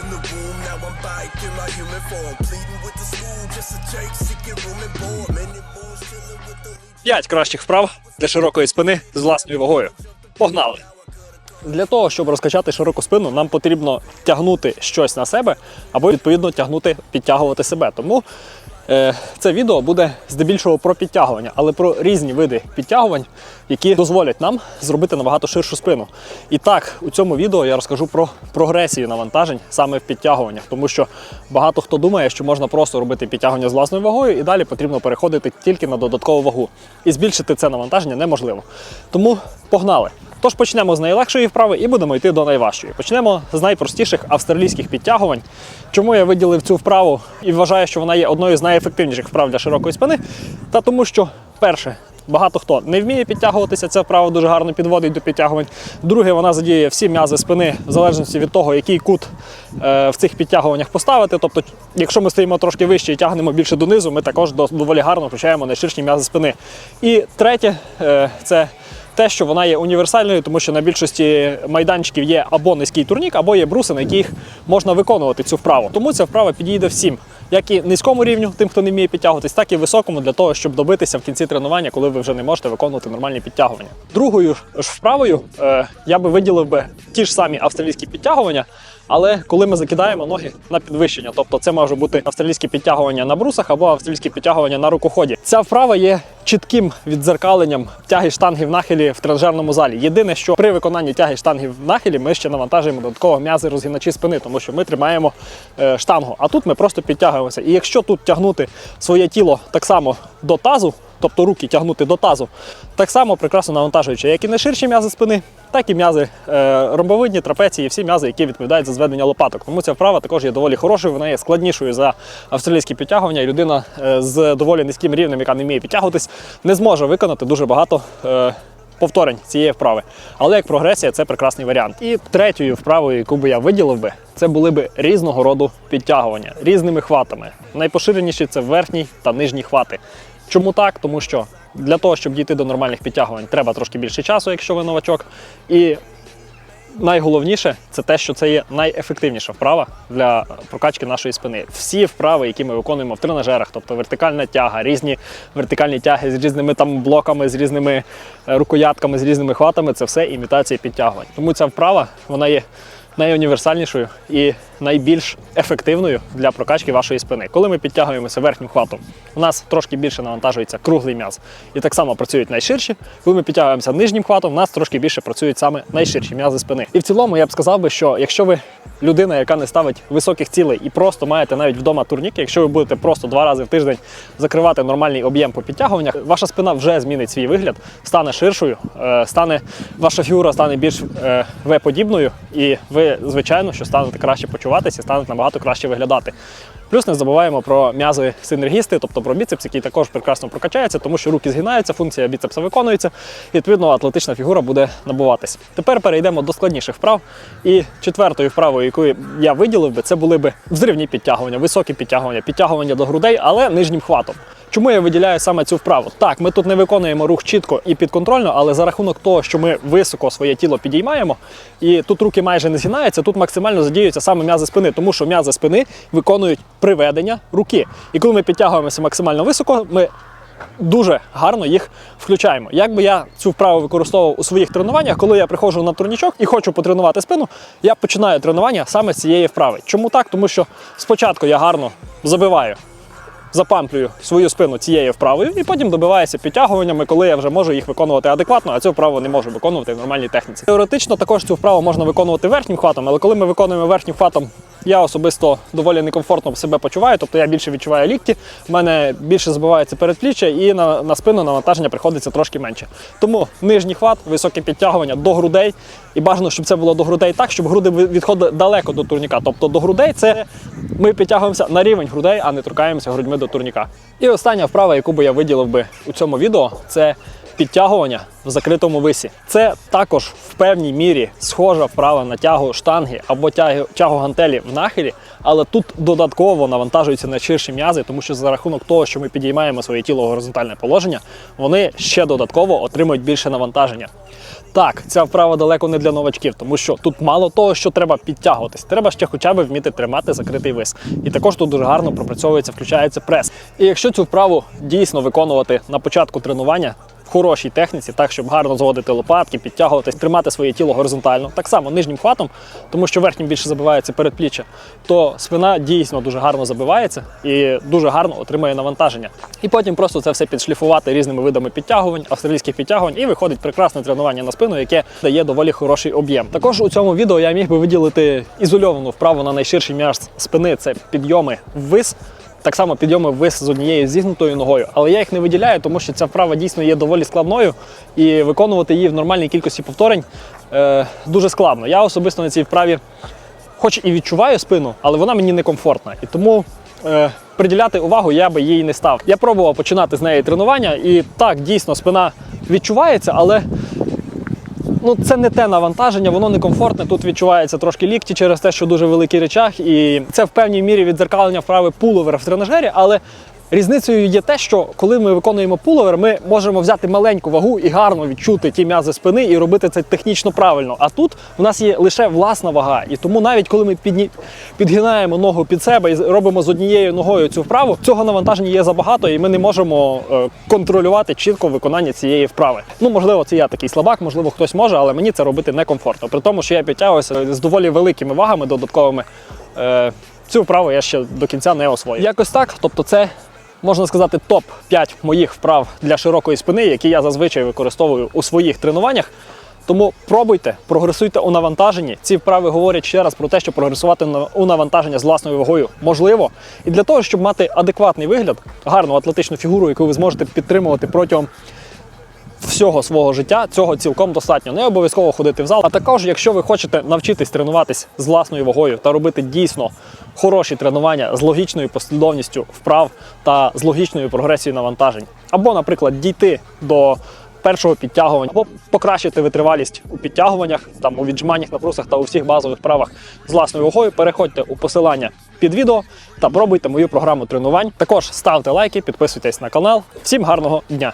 in the womb, Now I'm back in my human form. Pleading with the school just a change, seeking room and board. Many moons chilling with the. П'ять кращих вправ для широкої спини з власною вагою. Погнали! Для того, щоб розкачати широку спину, нам потрібно тягнути щось на себе або відповідно тягнути, підтягувати себе. Тому це відео буде здебільшого про підтягування, але про різні види підтягувань, які дозволять нам зробити набагато ширшу спину. І так, у цьому відео я розкажу про прогресію навантажень саме в підтягуваннях, тому що багато хто думає, що можна просто робити підтягування з власною вагою, і далі потрібно переходити тільки на додаткову вагу. І збільшити це навантаження неможливо. Тому погнали! Тож почнемо з найлегшої вправи і будемо йти до найважчої. Почнемо з найпростіших австралійських підтягувань. Чому я виділив цю вправу і вважаю, що вона є одною з найефективніших вправ для широкої спини? Та тому, що перше. Багато хто не вміє підтягуватися, ця вправа дуже гарно підводить до підтягувань. Друге, вона задіє всі м'язи спини в залежності від того, який кут е, в цих підтягуваннях поставити. Тобто, якщо ми стоїмо трошки вище і тягнемо більше донизу, ми також доволі гарно включаємо найширші м'язи спини. І третє, е, це те, що вона є універсальною, тому що на більшості майданчиків є або низький турнік, або є бруси, на яких можна виконувати цю вправу. Тому ця вправа підійде всім, як і низькому рівню, тим, хто не вміє підтягуватись, так і високому для того, щоб добитися в кінці тренування, коли ви вже не можете виконувати нормальні підтягування. Другою ж вправою е, я би виділив би ті ж самі австралійські підтягування. Але коли ми закидаємо ноги на підвищення, тобто це може бути австралійське підтягування на брусах або австралійське підтягування на рукоході. Ця вправа є чітким віддзеркаленням тяги штанги в нахилі в тренажерному залі. Єдине, що при виконанні тяги штанги в нахилі ми ще навантажуємо додатково м'язи розгиначі спини, тому що ми тримаємо е, штангу. А тут ми просто підтягуємося. І якщо тут тягнути своє тіло так само до тазу, тобто руки тягнути до тазу, так само прекрасно навантажуючи як і найширші м'язи спини, так і м'язи е, ромбовидні, трапеції, всі м'язи, які відповідають за зведення лопаток. Тому ця вправа також є доволі хорошою, вона є складнішою за австралійські підтягування. І людина е, з доволі низьким рівнем, яка не вміє підтягуватись, не зможе виконати дуже багато. Е, Повторень цієї вправи, але як прогресія це прекрасний варіант. І третьою вправою, яку би я виділив би, це були би різного роду підтягування різними хватами. Найпоширеніші це верхній та нижній хвати. Чому так? Тому що для того, щоб дійти до нормальних підтягувань, треба трошки більше часу, якщо ви новачок. І найголовніше це те, що це є найефективніша вправа для прокачки нашої спини. Всі вправи, які ми виконуємо в тренажерах, тобто вертикальна тяга, різні вертикальні тяги з різними там блоками, з різними е, рукоятками, з різними хватами, це все імітація підтягувань. Тому ця вправа вона є найуніверсальнішою і найбільш ефективною для прокачки вашої спини. Коли ми підтягуємося верхнім хватом, у нас трошки більше навантажується круглий м'яз. І так само працюють найширші. Коли ми підтягуємося нижнім хватом, у нас трошки більше працюють саме найширші м'язи спини. І в цілому я б сказав би, що якщо ви людина, яка не ставить високих цілей і просто маєте навіть вдома турнік, якщо ви будете просто два рази в тиждень закривати нормальний об'єм по підтягуваннях, ваша спина вже змінить свій вигляд, стане ширшою, е, стане ваша фігура стане більш е, В-подібною, і ви, звичайно, що станете краще почуватися, станете набагато краще виглядати. Плюс не забуваємо про м'язи синергісти, тобто про біцепс, який також прекрасно прокачається, тому що руки згинаються, функція біцепса виконується, і відповідно атлетична фігура буде набуватися. Тепер перейдемо до складніших вправ. І четвертою вправою, яку я виділив би, це були би взривні підтягування, високі підтягування, підтягування до грудей, але нижнім хватом. Чому я виділяю саме цю вправу? Так, ми тут не виконуємо рух чітко і підконтрольно, але за рахунок того, що ми високо своє тіло підіймаємо, і тут руки майже не згинаються, тут максимально задіюються саме м'язи спини, тому що м'язи спини виконують приведення руки. І коли ми підтягуємося максимально високо, ми дуже гарно їх включаємо. Як би я цю вправу використовував у своїх тренуваннях, коли я приходжу на турнічок і хочу потренувати спину, я починаю тренування саме з цієї вправи. Чому так? Тому що спочатку я гарно забиваю запамплюю свою спину цією вправою і потім добиваюся підтягуваннями, коли я вже можу їх виконувати адекватно, а цю вправу не можу виконувати в нормальній техніці. Теоретично також цю вправу можна виконувати верхнім хватом, але коли ми виконуємо верхнім хватом, я особисто доволі некомфортно себе почуваю, тобто я більше відчуваю лікті, в мене більше забивається передпліччя і на, на спину навантаження приходиться трошки менше. Тому нижній хват, високе підтягування до грудей, і бажано, щоб це було до грудей так, щоб груди відходили далеко до турніка. Тобто до грудей це ми підтягуємося на рівень грудей, а не торкаємося грудьми до турніка. І остання вправа, яку би я виділив би у цьому відео, це підтягування в закритому висі. Це також в певній мірі схожа вправа на тягу штанги або тягу, тягу гантелі в нахилі, але тут додатково навантажуються на ширші м'язи, тому що за рахунок того, що ми підіймаємо своє тіло в горизонтальне положення, вони ще додатково отримують більше навантаження. Так, ця вправа далеко не для новачків, тому що тут мало того, що треба підтягуватись, треба ще хоча б вміти тримати закритий вис. І також тут дуже гарно пропрацьовується, включається прес. І якщо цю вправу дійсно виконувати на початку тренування. Хорошій техніці, так щоб гарно зводити лопатки, підтягуватись, тримати своє тіло горизонтально, так само нижнім хватом, тому що верхнім більше забивається передпліччя, то спина дійсно дуже гарно забивається і дуже гарно отримує навантаження. І потім просто це все підшліфувати різними видами підтягувань, австралійських підтягувань, і виходить прекрасне тренування на спину, яке дає доволі хороший об'єм. Також у цьому відео я міг би виділити ізольовану вправу на найширший м'яз спини це підйоми ввис. Так само підйоми ввис з однією зігнутою ногою, але я їх не виділяю, тому що ця вправа дійсно є доволі складною, і виконувати її в нормальній кількості повторень е, дуже складно. Я особисто на цій вправі, хоч і відчуваю спину, але вона мені некомфортна. І тому е, приділяти увагу я би їй не став. Я пробував починати з неї тренування, і так, дійсно, спина відчувається, але ну, це не те навантаження, воно некомфортне. Тут відчувається трошки лікті через те, що дуже великий речах, і це в певній мірі відзеркалення вправи пуловера в тренажері, але. Різницею є те, що коли ми виконуємо пуловер, ми можемо взяти маленьку вагу і гарно відчути ті м'язи спини і робити це технічно правильно. А тут в нас є лише власна вага. І тому навіть коли ми підні... підгинаємо ногу під себе і робимо з однією ногою цю вправу, цього навантаження є забагато, і ми не можемо е, контролювати чітко виконання цієї вправи. Ну, можливо, це я такий слабак, можливо, хтось може, але мені це робити некомфортно. При тому, що я підтягуюся з доволі великими вагами додатковими. Е, Цю вправу я ще до кінця не освоїв. Якось так. Тобто, це можна сказати топ-5 моїх вправ для широкої спини, які я зазвичай використовую у своїх тренуваннях. Тому пробуйте, прогресуйте у навантаженні. Ці вправи говорять ще раз про те, що прогресувати у навантаження з власною вагою можливо. І для того, щоб мати адекватний вигляд, гарну атлетичну фігуру, яку ви зможете підтримувати протягом всього свого життя цього цілком достатньо. Не обов'язково ходити в зал. А також, якщо ви хочете навчитись тренуватись з власною вагою та робити дійсно хороші тренування з логічною послідовністю вправ та з логічною прогресією навантажень, або, наприклад, дійти до першого підтягування, або покращити витривалість у підтягуваннях, там у віджиманнях на брусах та у всіх базових вправах з власною вагою, переходьте у посилання під відео та пробуйте мою програму тренувань. Також ставте лайки, підписуйтесь на канал. Всім гарного дня!